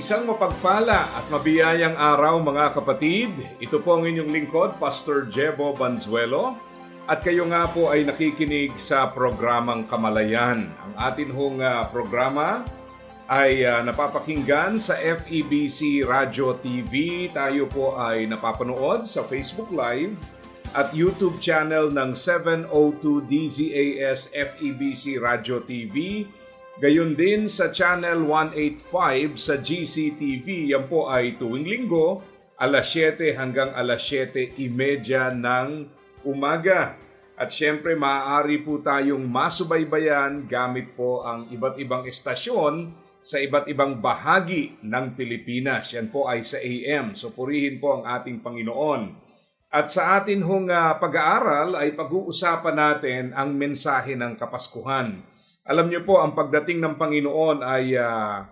Isang mapagpala at mabiyayang araw mga kapatid. Ito po ang inyong lingkod, Pastor Jebo Banzuelo. At kayo nga po ay nakikinig sa programang Kamalayan. Ang atin hong ah, programa ay ah, napapakinggan sa FEBC Radio TV. Tayo po ay napapanood sa Facebook Live at YouTube channel ng 702 DZAS FEBC Radio TV. Gayon din sa Channel 185 sa GCTV. Yan po ay tuwing linggo, alas 7 hanggang alas 7.30 ng umaga. At syempre, maaari po tayong masubaybayan gamit po ang iba't ibang estasyon sa iba't ibang bahagi ng Pilipinas. Yan po ay sa AM. So purihin po ang ating Panginoon. At sa atin hong ah, pag-aaral ay pag-uusapan natin ang mensahe ng Kapaskuhan. Alam niyo po, ang pagdating ng Panginoon ay ah,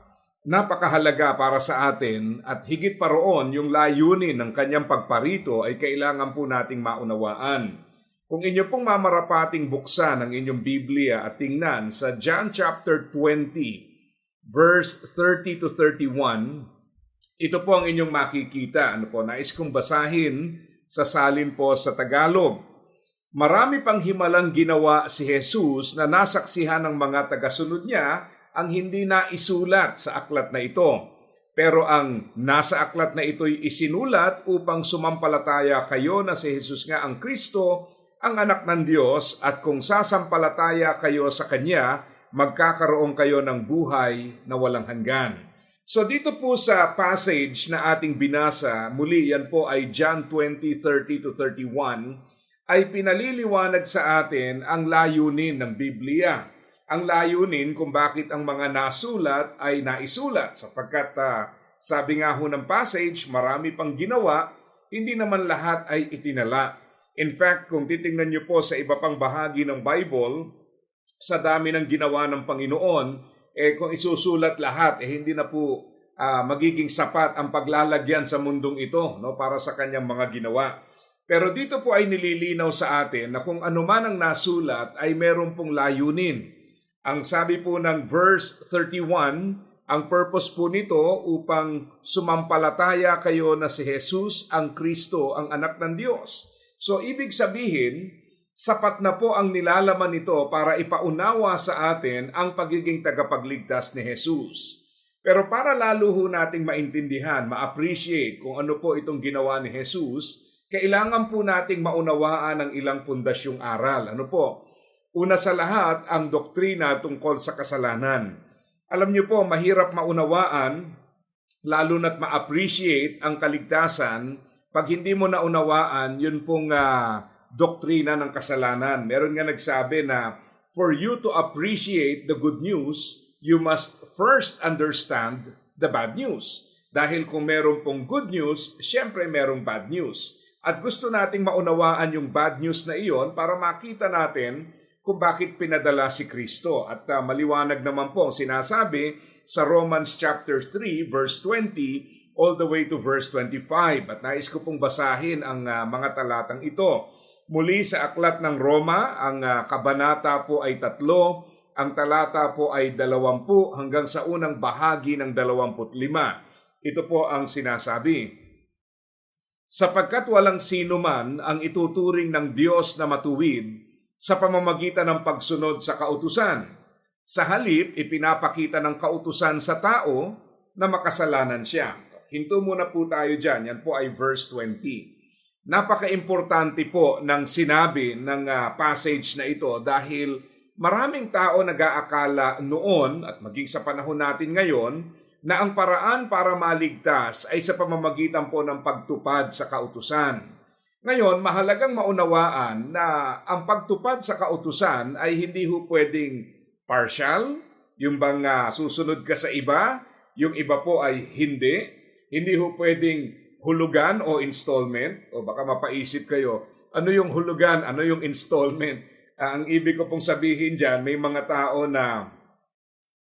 napakahalaga para sa atin at higit pa roon yung layunin ng kanyang pagparito ay kailangan po nating maunawaan. Kung inyo pong mamarapating buksan ang inyong Biblia at tingnan sa John chapter 20, verse 30 to 31, ito po ang inyong makikita. Ano po, nais kong basahin sa salin po sa Tagalog. Marami pang himalang ginawa si Jesus na nasaksihan ng mga tagasunod niya ang hindi na isulat sa aklat na ito. Pero ang nasa aklat na ito'y isinulat upang sumampalataya kayo na si Jesus nga ang Kristo, ang anak ng Diyos, at kung sasampalataya kayo sa Kanya, magkakaroon kayo ng buhay na walang hanggan. So dito po sa passage na ating binasa, muli yan po ay John 20:30 to 31, ay pinaliliwanag sa atin ang layunin ng Biblia. Ang layunin kung bakit ang mga nasulat ay naisulat sapagkat ah, sabi nga ho ng passage, marami pang ginawa, hindi naman lahat ay itinala. In fact, kung titingnan niyo po sa iba pang bahagi ng Bible, sa dami ng ginawa ng Panginoon, eh kung isusulat lahat, eh hindi na po ah, magiging sapat ang paglalagyan sa mundong ito no, para sa kanyang mga ginawa. Pero dito po ay nililinaw sa atin na kung ano man ang nasulat ay meron pong layunin. Ang sabi po ng verse 31, ang purpose po nito upang sumampalataya kayo na si Jesus ang Kristo, ang anak ng Diyos. So ibig sabihin, sapat na po ang nilalaman nito para ipaunawa sa atin ang pagiging tagapagligtas ni Jesus. Pero para lalo ho nating maintindihan, ma-appreciate kung ano po itong ginawa ni Jesus, kailangan po nating maunawaan ang ilang pundasyong aral. Ano po? Una sa lahat, ang doktrina tungkol sa kasalanan. Alam niyo po, mahirap maunawaan, lalo na't ma-appreciate ang kaligtasan pag hindi mo naunawaan yun pong ah, doktrina ng kasalanan. Meron nga nagsabi na, for you to appreciate the good news, you must first understand the bad news. Dahil kung meron pong good news, syempre merong bad news. At gusto nating maunawaan yung bad news na iyon para makita natin kung bakit pinadala si Kristo. At uh, maliwanag naman po ang sinasabi sa Romans chapter 3 verse 20 all the way to verse 25. At nais ko pong basahin ang uh, mga talatang ito. Muli sa aklat ng Roma, ang uh, kabanata po ay tatlo, ang talata po ay dalawampu hanggang sa unang bahagi ng dalawamput lima. Ito po ang sinasabi sapagkat walang sino man ang ituturing ng Diyos na matuwid sa pamamagitan ng pagsunod sa kautusan. Sa halip, ipinapakita ng kautusan sa tao na makasalanan siya. Hinto muna po tayo dyan. Yan po ay verse 20. Napaka-importante po ng sinabi ng uh, passage na ito dahil maraming tao nag-aakala noon at maging sa panahon natin ngayon na ang paraan para maligtas ay sa pamamagitan po ng pagtupad sa kautusan. Ngayon, mahalagang maunawaan na ang pagtupad sa kautusan ay hindi ho pwedeng partial, yung bang uh, susunod ka sa iba, yung iba po ay hindi. Hindi ho pwedeng hulugan o installment. O baka mapaisip kayo, ano yung hulugan, ano yung installment? Ah, ang ibig ko pong sabihin dyan, may mga tao na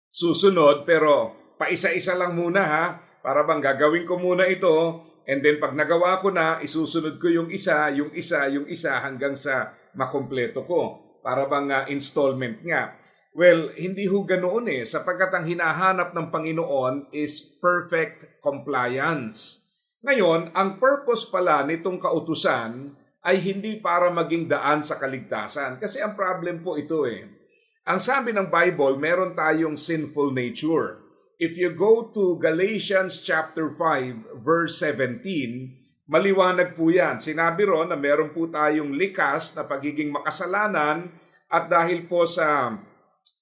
susunod pero paisa-isa lang muna ha. Para bang gagawin ko muna ito and then pag nagawa ko na, isusunod ko yung isa, yung isa, yung isa hanggang sa makumpleto ko. Para bang ah, installment nga. Well, hindi ho ganoon eh, sapagkat ang hinahanap ng Panginoon is perfect compliance. Ngayon, ang purpose pala nitong kautusan ay hindi para maging daan sa kaligtasan. Kasi ang problem po ito eh. Ang sabi ng Bible, meron tayong sinful nature. If you go to Galatians chapter 5 verse 17, maliwanag po yan. Sinabi ron na meron po tayong likas na pagiging makasalanan at dahil po sa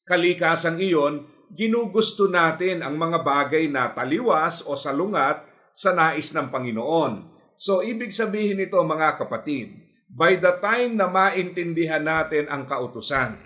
kalikasan iyon, ginugusto natin ang mga bagay na taliwas o salungat sa nais ng Panginoon. So, ibig sabihin nito mga kapatid, by the time na maintindihan natin ang kautusan,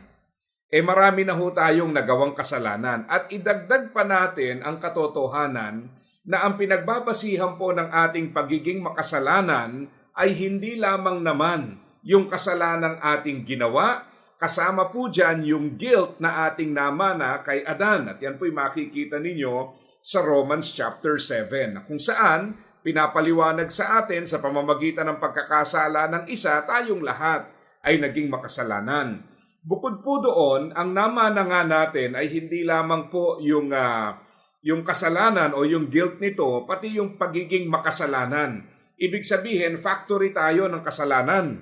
eh marami na ho tayong nagawang kasalanan at idagdag pa natin ang katotohanan na ang pinagbabasihan po ng ating pagiging makasalanan ay hindi lamang naman yung kasalanang ating ginawa, kasama po dyan yung guilt na ating namana kay Adan. At yan po'y makikita ninyo sa Romans chapter 7 na kung saan pinapaliwanag sa atin sa pamamagitan ng pagkakasala ng isa, tayong lahat ay naging makasalanan. Bukod po doon, ang namana nga natin ay hindi lamang po yung, ah, yung kasalanan o yung guilt nito, pati yung pagiging makasalanan. Ibig sabihin, factory tayo ng kasalanan.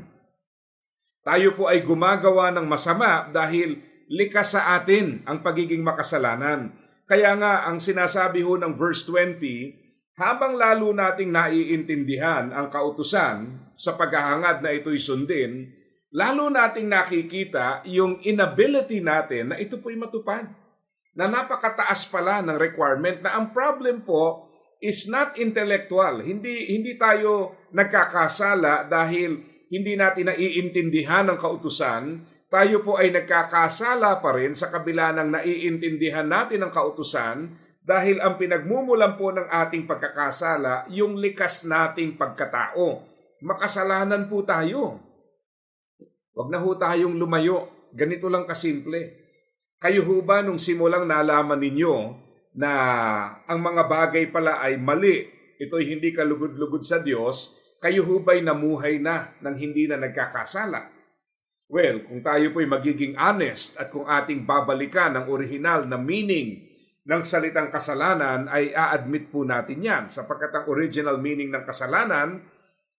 Tayo po ay gumagawa ng masama dahil likas sa atin ang pagiging makasalanan. Kaya nga, ang sinasabi ho ng verse 20, habang lalo nating naiintindihan ang kautusan sa paghahangad na ito'y sundin, lalo nating nakikita yung inability natin na ito po'y matupad. Na napakataas pala ng requirement na ang problem po is not intellectual. Hindi hindi tayo nagkakasala dahil hindi natin naiintindihan ang kautusan. Tayo po ay nagkakasala pa rin sa kabila ng naiintindihan natin ang kautusan dahil ang pinagmumulan po ng ating pagkakasala yung likas nating pagkatao. Makasalanan po tayo. Huwag na ho tayong lumayo. Ganito lang kasimple. Kayo ho ba nung simulang nalaman ninyo na ang mga bagay pala ay mali, ito'y hindi kalugod-lugod sa Diyos, kayo ho ba'y namuhay na nang hindi na nagkakasala? Well, kung tayo po'y magiging honest at kung ating babalikan ang orihinal na meaning ng salitang kasalanan ay a-admit po natin yan sapagkat ang original meaning ng kasalanan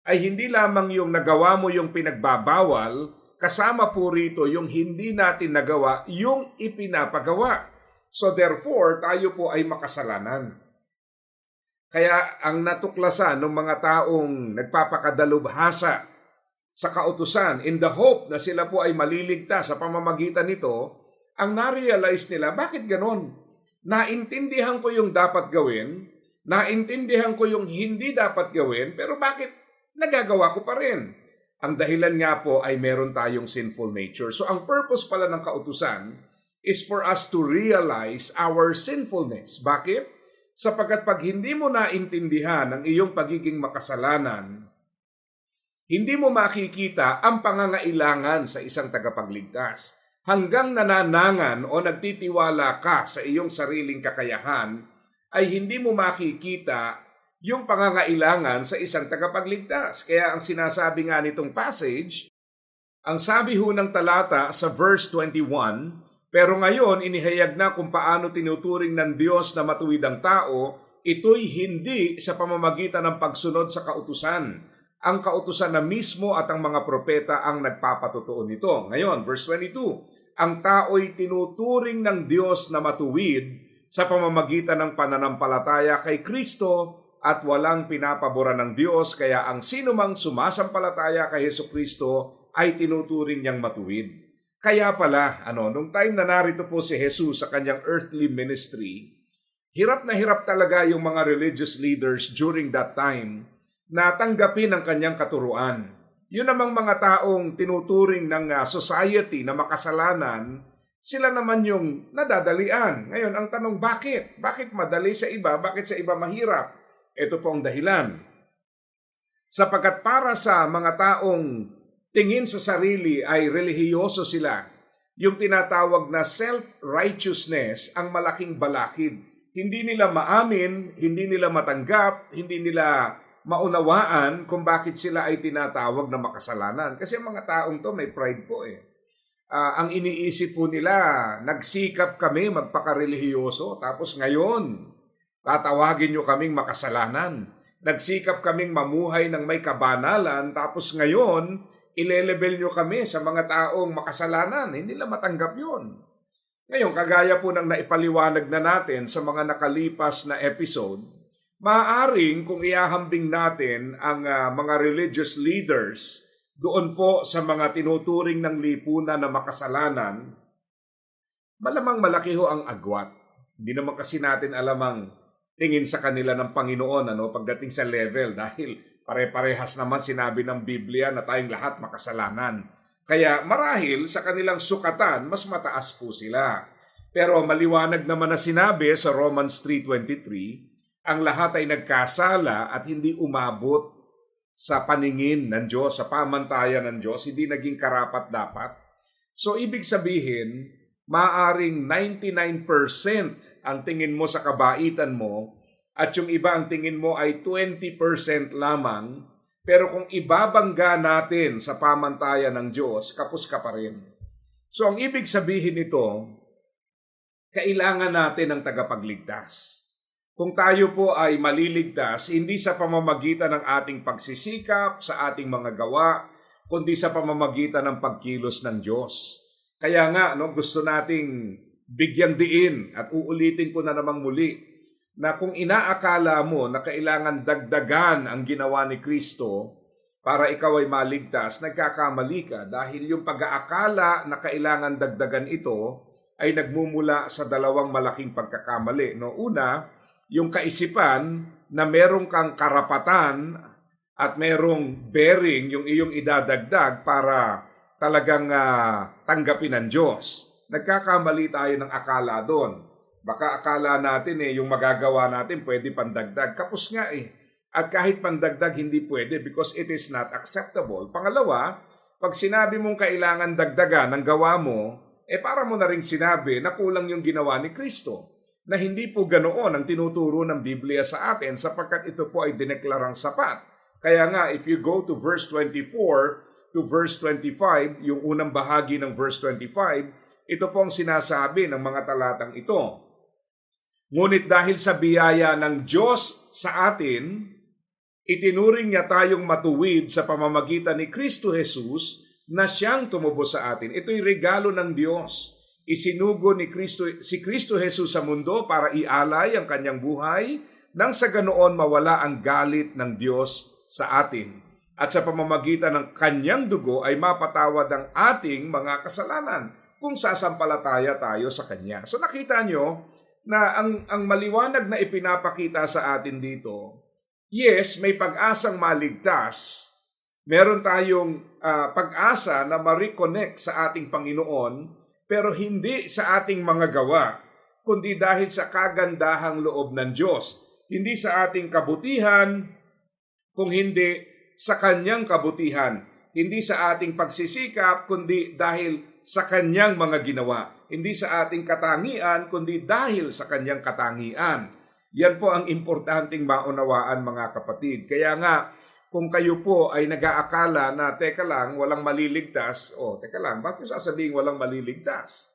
ay hindi lamang yung nagawa mo yung pinagbabawal, kasama po rito yung hindi natin nagawa, yung ipinapagawa. So therefore, tayo po ay makasalanan. Kaya ang natuklasan ng mga taong nagpapakadalubhasa sa kautusan in the hope na sila po ay maliligtas sa pamamagitan nito, ang na-realize nila, bakit ganon? Naintindihan ko yung dapat gawin, naintindihan ko yung hindi dapat gawin, pero bakit nagagawa ko pa rin? Ang dahilan nga po ay meron tayong sinful nature. So ang purpose pala ng kautusan is for us to realize our sinfulness. Bakit? Sapagkat pag hindi mo naintindihan ang iyong pagiging makasalanan, hindi mo makikita ang pangangailangan sa isang tagapagligtas. Hanggang nananangan o nagtitiwala ka sa iyong sariling kakayahan, ay hindi mo makikita yung pangangailangan sa isang tagapagligtas. Kaya ang sinasabi nga nitong passage, ang sabi ho ng talata sa verse 21, pero ngayon inihayag na kung paano tinuturing ng Diyos na matuwid ang tao, ito'y hindi sa pamamagitan ng pagsunod sa kautusan. Ang kautusan na mismo at ang mga propeta ang nagpapatotoo nito. Ngayon, verse 22, ang tao'y tinuturing ng Diyos na matuwid sa pamamagitan ng pananampalataya kay Kristo at walang pinapabora ng Diyos kaya ang sino mang sumasampalataya kay Heso Kristo ay tinuturing niyang matuwid. Kaya pala, ano, nung time na narito po si Jesus sa kanyang earthly ministry, hirap na hirap talaga yung mga religious leaders during that time na tanggapin ang kanyang katuruan. Yun namang mga taong tinuturing ng uh, society na makasalanan, Sila naman yung nadadalian. Ngayon, ang tanong, bakit? Bakit madali sa iba? Bakit sa iba mahirap? Ito po ang dahilan. Sapagkat para sa mga taong tingin sa sarili ay relihiyoso sila, yung tinatawag na self-righteousness ang malaking balakid. Hindi nila maamin, hindi nila matanggap, hindi nila maunawaan kung bakit sila ay tinatawag na makasalanan. Kasi ang mga taong to may pride po eh. Ah, ang iniisip po nila, nagsikap kami magpakarelihiyoso, tapos ngayon, tatawagin nyo kaming makasalanan. Nagsikap kaming mamuhay ng may kabanalan, tapos ngayon, ilelevel nyo kami sa mga taong makasalanan. Hindi nila matanggap yon. Ngayon, kagaya po ng naipaliwanag na natin sa mga nakalipas na episode, maaaring kung iahambing natin ang ah, mga religious leaders doon po sa mga tinuturing ng lipunan na makasalanan, malamang malaki ho ang agwat. Hindi naman kasi natin alam ang tingin sa kanila ng Panginoon ano, pagdating sa level dahil pare-parehas naman sinabi ng Biblia na tayong lahat makasalanan. Kaya marahil sa kanilang sukatan, mas mataas po sila. Pero maliwanag naman na sinabi sa Romans 3.23, ang lahat ay nagkasala at hindi umabot sa paningin ng Diyos, sa pamantayan ng Diyos, hindi naging karapat dapat. So ibig sabihin, maaring 99% ang tingin mo sa kabaitan mo at yung iba ang tingin mo ay 20% lamang, pero kung ibabangga natin sa pamantayan ng Diyos, kapos ka pa rin. So ang ibig sabihin nito, kailangan natin ng tagapagligtas. Kung tayo po ay maliligtas, hindi sa pamamagitan ng ating pagsisikap, sa ating mga gawa, kundi sa pamamagitan ng pagkilos ng Diyos. Kaya nga, no, gusto nating bigyan diin at uulitin ko na namang muli na kung inaakala mo na kailangan dagdagan ang ginawa ni Kristo para ikaw ay maligtas, nagkakamali ka dahil yung pag-aakala na kailangan dagdagan ito ay nagmumula sa dalawang malaking pagkakamali. No? Una, yung kaisipan na merong kang karapatan at merong bearing yung iyong idadagdag para talagang ah, tanggapin ng Diyos. Nagkakamali tayo ng akala doon. Baka akala natin eh, yung magagawa natin pwede pandagdag. Kapos nga eh. At kahit pandagdag, hindi pwede because it is not acceptable. Pangalawa, pag sinabi mong kailangan dagdagan ng gawa mo, eh para mo na rin sinabi na kulang yung ginawa ni Kristo. Na hindi po ganoon ang tinuturo ng Biblia sa atin sapagkat ito po ay dineklarang sapat. Kaya nga, if you go to verse 24 to verse 25, yung unang bahagi ng verse 25, ito po ang sinasabi ng mga talatang ito. Ngunit dahil sa biyaya ng Diyos sa atin, itinuring niya tayong matuwid sa pamamagitan ni Kristo Jesus na siyang tumubos sa atin. Ito'y regalo ng Diyos. Isinugo ni Kristo, si Kristo Jesus sa mundo para ialay ang kanyang buhay nang sa ganoon mawala ang galit ng Diyos sa atin. At sa pamamagitan ng kanyang dugo ay mapatawad ang ating mga kasalanan kung sasampalataya tayo sa kanya. So nakita nyo na ang, ang maliwanag na ipinapakita sa atin dito, yes, may pag-asang maligtas, meron tayong ah, pag-asa na ma-reconnect sa ating Panginoon, pero hindi sa ating mga gawa, kundi dahil sa kagandahang loob ng Diyos. Hindi sa ating kabutihan, kung hindi sa Kanyang kabutihan. Hindi sa ating pagsisikap, kundi dahil sa Kanyang mga ginawa. Hindi sa ating katangian, kundi dahil sa Kanyang katangian. Yan po ang importanteng maunawaan mga kapatid. Kaya nga, kung kayo po ay nag-aakala na, teka lang, walang maliligtas, o teka lang, bakit sasabihin walang maliligtas?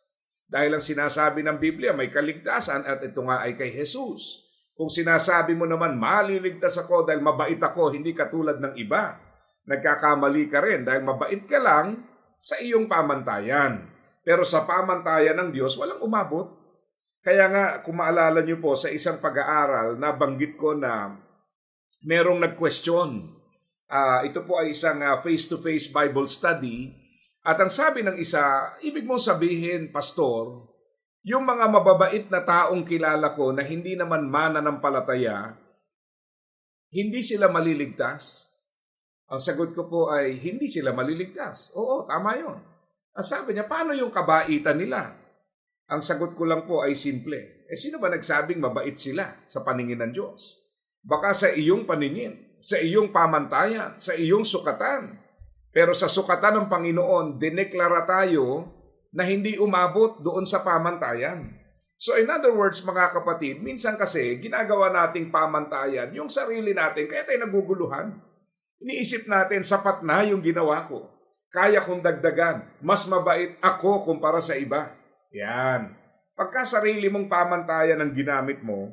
Dahil ang sinasabi ng Biblia, may kaligtasan at ito nga ay kay Jesus. Kung sinasabi mo naman, maliligtas ako dahil mabait ako, hindi katulad ng iba, nagkakamali ka rin dahil mabait ka lang sa iyong pamantayan. Pero sa pamantayan ng Diyos, walang umabot. Kaya nga, kung maalala niyo po sa isang pag-aaral, nabanggit ko na merong nag-question. Ah, ito po ay isang ah, face-to-face Bible study. At ang sabi ng isa, ibig mong sabihin, Pastor, yung mga mababait na taong kilala ko na hindi naman mananampalataya, hindi sila maliligtas? Ang sagot ko po ay, hindi sila maliligtas. Oo, tama yon. Ang sabi niya, paano yung kabaitan nila? Ang sagot ko lang po ay simple. Eh sino ba nagsabing mabait sila sa paningin ng Diyos? Baka sa iyong paningin, sa iyong pamantayan, sa iyong sukatan. Pero sa sukatan ng Panginoon, dineklara tayo na hindi umabot doon sa pamantayan. So in other words, mga kapatid, minsan kasi ginagawa nating pamantayan yung sarili natin, kaya tayo naguguluhan. Iniisip natin, sapat na yung ginawa ko. Kaya kong dagdagan. Mas mabait ako kumpara sa iba. Yan. Pagka sarili mong pamantayan ang ginamit mo,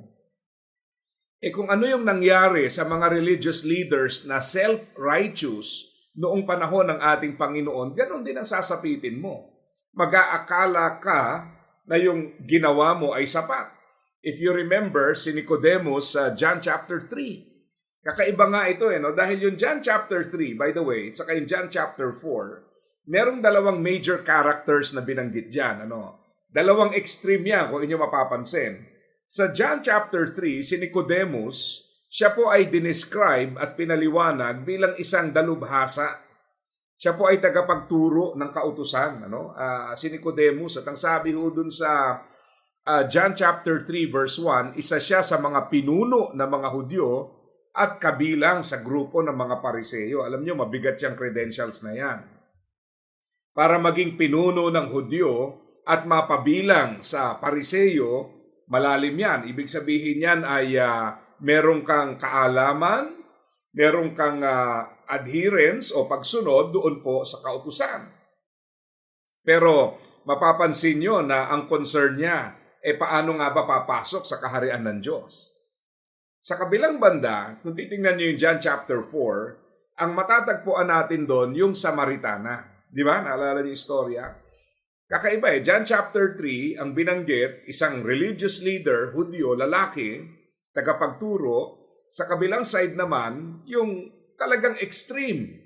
eh kung ano yung nangyari sa mga religious leaders na self-righteous noong panahon ng ating Panginoon, ganun din ang sasapitin mo. Mag-aakala ka na yung ginawa mo ay sapat. If you remember si Nicodemus sa John chapter 3, kakaiba nga ito eh, no? dahil yung John chapter 3, by the way, at saka yung John chapter 4, merong dalawang major characters na binanggit dyan. Ano? Dalawang extreme yan kung inyo mapapansin. Sa John chapter 3, si Nicodemus, siya po ay dinescribe at pinaliwanag bilang isang dalubhasa. Siya po ay tagapagturo ng kautusan, ano? Ah, si Nicodemus at ang sabi ho dun sa ah, John chapter 3 verse 1, isa siya sa mga pinuno ng mga Hudyo at kabilang sa grupo ng mga Pariseo. Alam niyo, mabigat siyang credentials na yan. Para maging pinuno ng Hudyo at mapabilang sa Pariseo, malalim yan. Ibig sabihin yan ay ah, merong kang kaalaman, merong kang ah, adherence o pagsunod doon po sa kautusan. Pero mapapansin nyo na ang concern niya, eh paano nga ba papasok sa kaharian ng Diyos? Sa kabilang banda, kung titingnan nyo yung John chapter 4, ang matatagpuan natin doon yung Samaritana. Di ba? Naalala niyo yung istorya? Kakaiba eh. John chapter 3, ang binanggit, isang religious leader, Hudyo, lalaki, tagapagturo. Sa kabilang side naman, yung talagang extreme.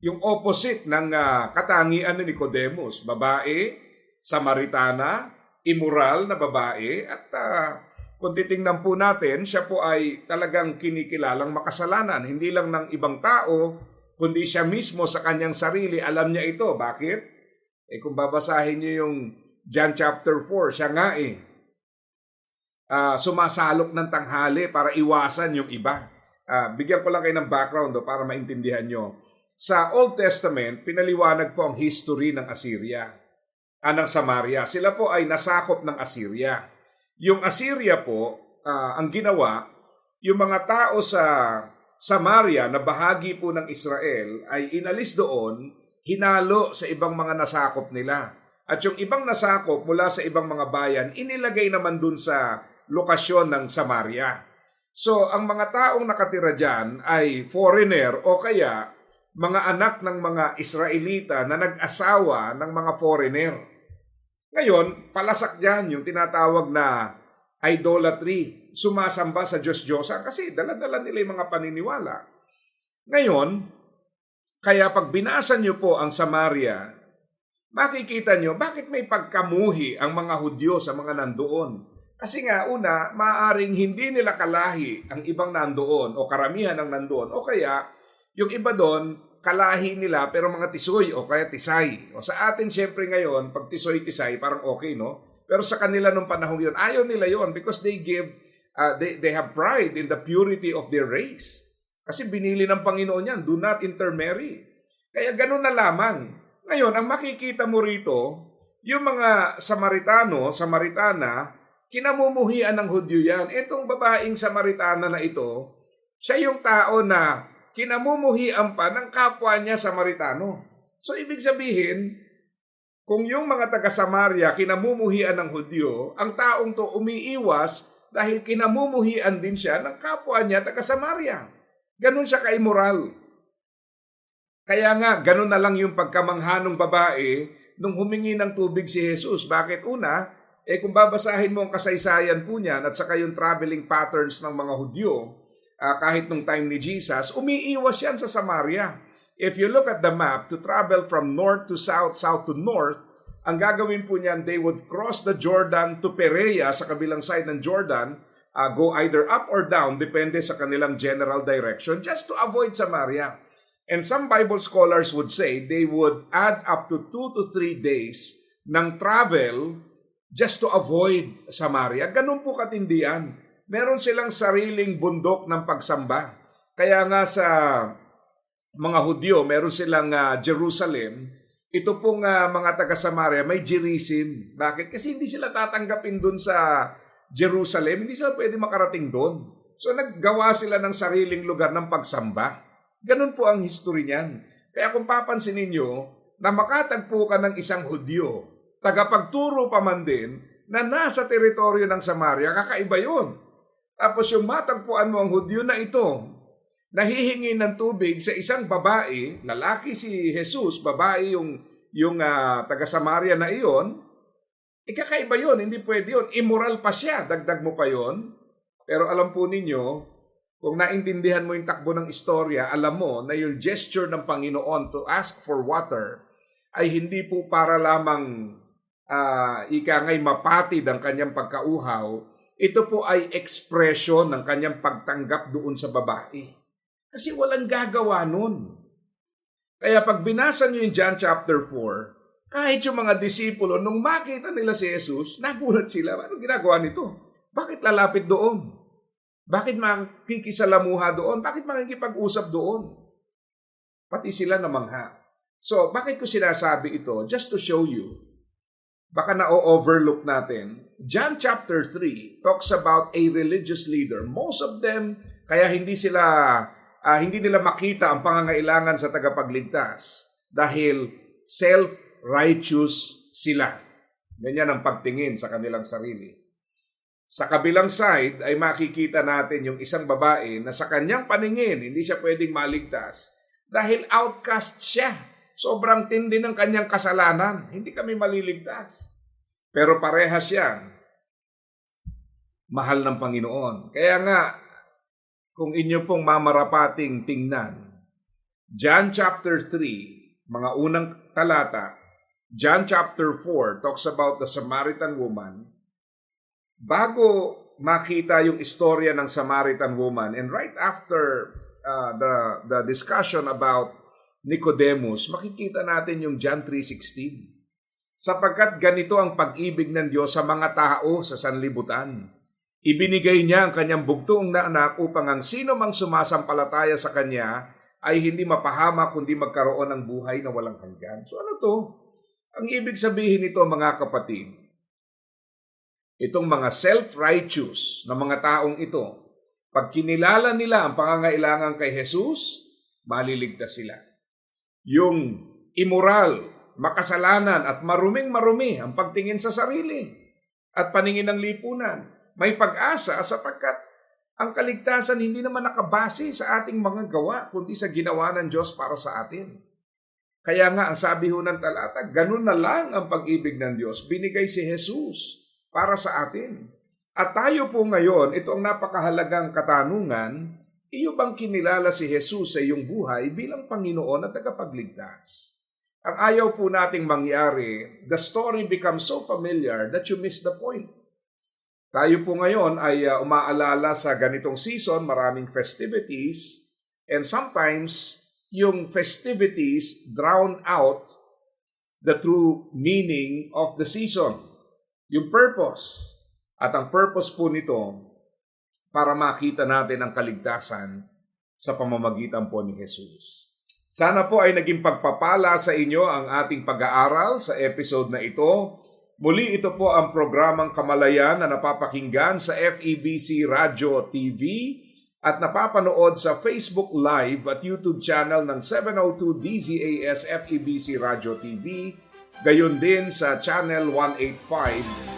Yung opposite ng ah, katangian ni Nicodemus. Babae, Samaritana, immoral na babae, at ah, kung titingnan po natin, siya po ay talagang kinikilalang makasalanan. Hindi lang ng ibang tao, kundi siya mismo sa kanyang sarili, alam niya ito. Bakit? Eh kung babasahin niyo yung John chapter 4, siya nga eh, ah, sumasalok ng tanghali para iwasan yung iba. Ah, bigyan ko lang kayo ng background do, para maintindihan nyo. Sa Old Testament, pinaliwanag po ang history ng Assyria, ah, Samaria. Sila po ay nasakop ng Assyria. Yung Assyria po, ah, ang ginawa, yung mga tao sa Samaria na bahagi po ng Israel ay inalis doon, hinalo sa ibang mga nasakop nila. At yung ibang nasakop mula sa ibang mga bayan, inilagay naman dun sa lokasyon ng Samaria. So, ang mga taong nakatira dyan ay foreigner o kaya mga anak ng mga Israelita na nag-asawa ng mga foreigner. Ngayon, palasak dyan yung tinatawag na idolatry, sumasamba sa Diyos-Diyosa kasi dala-dala nila yung mga paniniwala. Ngayon, kaya pag binasa niyo po ang Samaria, makikita niyo bakit may pagkamuhi ang mga Hudyo sa mga nandoon. Kasi nga, una, maaring hindi nila kalahi ang ibang nandoon o karamihan ang nandoon. O kaya, yung iba doon, kalahi nila pero mga tisoy o kaya tisay. O sa atin, syempre ngayon, pag tisoy, tisay, parang okay, no? Pero sa kanila nung panahon yun, ayaw nila yon because they give, uh, they, they have pride in the purity of their race. Kasi binili ng Panginoon yan, do not intermarry. Kaya ganun na lamang. Ngayon, ang makikita mo rito, yung mga Samaritano, Samaritana, kinamumuhian ng Hudyo yan. Itong babaeng Samaritana na ito, siya yung tao na kinamumuhian pa ng kapwa niya Samaritano. So, ibig sabihin, kung yung mga taga-Samaria kinamumuhian ng Hudyo, ang taong to umiiwas dahil kinamumuhian din siya ng kapwa niya taga-Samaria. Ganun siya ka-immoral. Kaya nga, ganun na lang yung pagkamangha ng babae nung humingi ng tubig si Jesus. Bakit una? Eh kung babasahin mo ang kasaysayan po niyan at saka yung traveling patterns ng mga Hudyo, ah, kahit nung time ni Jesus, umiiwas yan sa Samaria. If you look at the map, to travel from north to south, south to north, ang gagawin po niyan, they would cross the Jordan to Perea sa kabilang side ng Jordan, uh, go either up or down, depende sa kanilang general direction, just to avoid Samaria. And some Bible scholars would say they would add up to two to three days ng travel just to avoid Samaria. Ganun po katindihan. Meron silang sariling bundok ng pagsamba. Kaya nga sa mga Hudyo, meron silang ah, Jerusalem. Ito pong ah, mga taga Samaria may Gerizim. Bakit? Kasi hindi sila tatanggapin dun sa Jerusalem. Hindi sila pwede makarating doon. So naggawa sila ng sariling lugar ng pagsamba. Ganun po ang history niyan. Kaya kung papansin ninyo, na makatagpo ka ng isang Hudyo, tagapagturo pa man din, na nasa teritoryo ng Samaria, kakaiba yun. Tapos yung matagpuan mo ang Hudyo na ito, nahihingi ng tubig sa isang babae, lalaki si Jesus, babae yung, yung ah, taga-Samaria na iyon, ikakaiba yun, hindi pwede yun. Immoral pa siya, dagdag mo pa yun. Pero alam po ninyo, kung naintindihan mo yung takbo ng istorya, alam mo na yung gesture ng Panginoon to ask for water ay hindi po para lamang uh, ika ngay mapatid ang kanyang pagkauhaw, ito po ay expression ng kanyang pagtanggap doon sa babae. Kasi walang gagawa nun. Kaya pag binasa niyo yung John chapter 4, kahit yung mga disipulo, nung makita nila si Jesus, nagulat sila. Ano ginagawa nito? Bakit lalapit doon? Bakit makikisalamuha doon? Bakit makikipag-usap doon? Pati sila namangha. So, bakit ko sinasabi ito? Just to show you, baka na-overlook natin. John chapter 3 talks about a religious leader. Most of them, kaya hindi sila, ah, hindi nila makita ang pangangailangan sa tagapagligtas dahil self-righteous sila. Ganyan ang pagtingin sa kanilang sarili. Sa kabilang side ay makikita natin yung isang babae na sa kanyang paningin hindi siya pwedeng maligtas dahil outcast siya. Sobrang tindi ng kanyang kasalanan. Hindi kami maliligtas. Pero parehas yan. Mahal ng Panginoon. Kaya nga, kung inyo pong mamarapating tingnan, John chapter 3, mga unang talata, John chapter 4 talks about the Samaritan woman. Bago makita yung istorya ng Samaritan woman and right after uh, the the discussion about Nicodemus, makikita natin yung John 3:16. Sapagkat ganito ang pag-ibig ng Diyos sa mga tao sa sanlibutan. Ibinigay niya ang kanyang bugtong na anak upang ang sino mang sumasampalataya sa kanya ay hindi mapahama kundi magkaroon ng buhay na walang hanggan. So ano to? Ang ibig sabihin nito mga kapatid, itong mga self-righteous na mga taong ito, pag kinilala nila ang pangangailangan kay Jesus, maliligtas sila. Yung immoral, makasalanan at maruming marumi ang pagtingin sa sarili at paningin ng lipunan, may pag-asa sapagkat ang kaligtasan hindi naman nakabase sa ating mga gawa, kundi sa ginawa ng Diyos para sa atin. Kaya nga, ang sabi ho ng talata, ganun na lang ang pag-ibig ng Diyos. Binigay si Jesus para sa atin. At tayo po ngayon, ito ang napakahalagang katanungan, iyo bang kinilala si Jesus sa iyong buhay bilang Panginoon at tagapagligtas? Ang ayaw po nating mangyari, the story becomes so familiar that you miss the point. Tayo po ngayon ay uh, umaalala sa ganitong season, maraming festivities, and sometimes yung festivities drown out the true meaning of the season, yung purpose. At ang purpose po nito, para makita natin ang kaligtasan sa pamamagitan po ni Jesus. Sana po ay naging pagpapala sa inyo ang ating pag-aaral sa episode na ito. Muli ito po ang programang Kamalayan na napapakinggan sa FEBC Radio TV at napapanood sa Facebook Live at YouTube channel ng 702 DZAS FEBC Radio TV, gayon din sa Channel 185